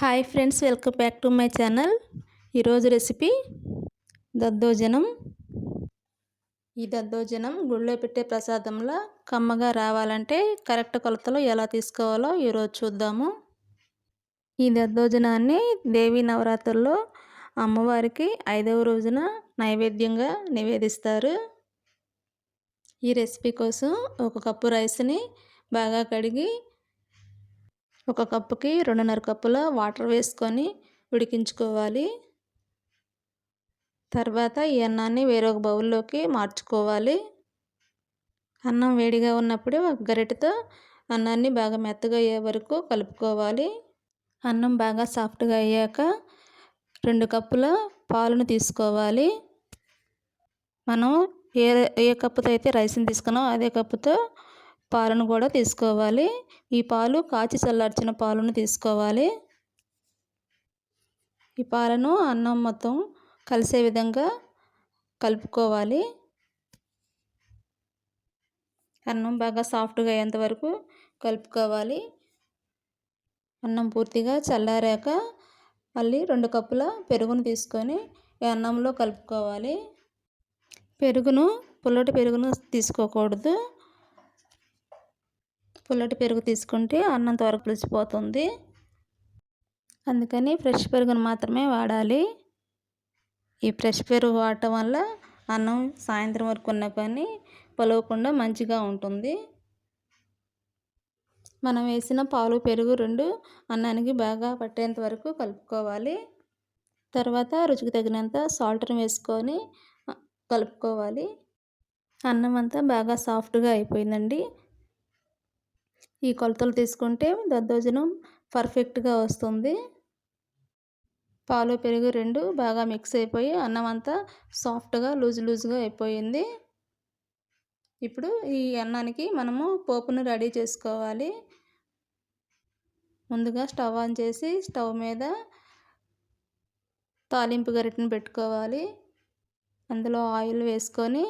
Hi friends welcome back to my channel. ఈరోజు recipe దద్దోజనం. ఈ దద్దోజనం గుళ్ళో పెట్టే ప్రసాదంలో కమ్మగా రావాలంటే కరెక్ట్ కొలతలో ఎలా తీసుకోవాలో ఈరోజు చూద్దాము. ఈ దద్దోజనాన్ని దేవీ నవరాత్రుల్లో అమ్మవారికి ఐదవ రోజున నైవేద్యంగా నివేదిస్తారు. ఈ రెసిపీ కోసం ఒక కప్పు రైస్ని బాగా కడిగి ఒక కప్పుకి రెండున్నర కప్పుల వాటర్ వేసుకొని ఉడికించుకోవాలి. తర్వాత ఈ అన్నాన్ని వేరొక బౌల్లోకి మార్చుకోవాలి. అన్నం వేడిగా ఉన్నప్పుడు ఒక గరిటెతో అన్నాన్ని బాగా మెత్తగా అయ్యే వరకు కలుపుకోవాలి. అన్నం బాగా సాఫ్ట్గా అయ్యాక రెండు కప్పుల పాలను తీసుకోవాలి. మనం ఏ ఏ కప్పుతో అయితే రైస్ని తీసుకున్నామో అదే కప్పుతో పాలను కూడా తీసుకోవాలి. ఈ పాలు కాచి చల్లార్చిన పాలను తీసుకోవాలి. ఈ పాలను అన్నం మొత్తం కలిసే విధంగా కలుపుకోవాలి. అన్నం బాగా సాఫ్ట్గా అయ్యేంత వరకు కలుపుకోవాలి. అన్నం పూర్తిగా చల్లారాక మళ్ళీ రెండు కప్పుల పెరుగును తీసుకొని ఈ అన్నంలో కలుపుకోవాలి. పెరుగును పుల్లటి పెరుగును తీసుకోకూడదు. పుల్లటి పెరుగు తీసుకుంటే అన్నం త్వరగా పులిసిపోతుంది. అందుకని ఫ్రెష్ పెరుగును మాత్రమే వాడాలి. ఈ ఫ్రెష్ పెరుగు వాడటం వల్ల అన్నం సాయంత్రం వరకు ఉన్న పని పొలవకుండా మంచిగా ఉంటుంది. మనం వేసిన పాలు పెరుగు రెండు అన్నానికి బాగా పట్టేంత వరకు కలుపుకోవాలి. తర్వాత రుచికి తగినంత సాల్ట్ని వేసుకొని కలుపుకోవాలి. అన్నం అంతా బాగా సాఫ్ట్గా అయిపోయిందండి. ఈ కొలతలు తీసుకుంటే దద్దోజనం పర్ఫెక్ట్గా వస్తుంది. పాలు పెరుగు రెండు బాగా మిక్స్ అయిపోయి అన్నం అంతా సాఫ్ట్గా లూజ్ లూజ్గా అయిపోయింది. ఇప్పుడు ఈ అన్నానికి మనము పోపును రెడీ చేసుకోవాలి. ముందుగా స్టవ్ ఆన్ చేసి స్టవ్ మీద తాలింపు గరిటను పెట్టుకోవాలి. అందులో ఆయిల్ వేసుకొని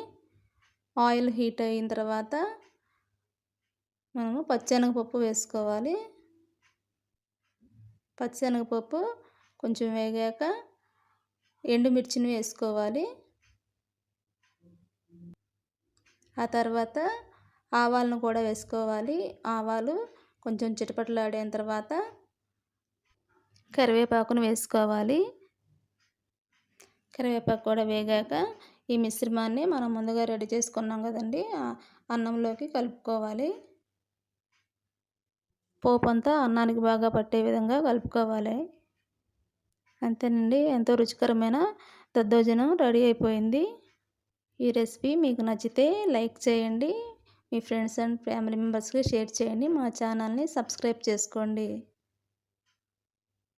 ఆయిల్ హీట్ అయిన తర్వాత మనము పచ్చెనగపప్పు వేసుకోవాలి. పచ్చెనగపప్పు కొంచెం వేగాక ఎండుమిర్చిని వేసుకోవాలి. ఆ తర్వాత ఆవాలను కూడా వేసుకోవాలి. ఆవాలు కొంచెం చిటపటలాడిన తర్వాత కరివేపాకును వేసుకోవాలి. కరివేపాకు కూడా వేగాక ఈ మిశ్రమాన్ని మనం ముందుగా రెడీ చేసుకున్నాం కదండి. అన్నంలోకి కలుపుకోవాలి. పోపు అంతా అన్నానికి బాగా పట్టే విధంగా కలుపుకోవాలి. అంతేనండి. ఎంతో రుచికరమైన దద్దోజనం రెడీ అయిపోయింది. ఈ రెసిపీ మీకు నచ్చితే లైక్ చేయండి. మీ ఫ్రెండ్స్ అండ్ ఫ్యామిలీ మెంబర్స్కి షేర్ చేయండి. మా ఛానల్ని సబ్స్క్రైబ్ చేసుకోండి.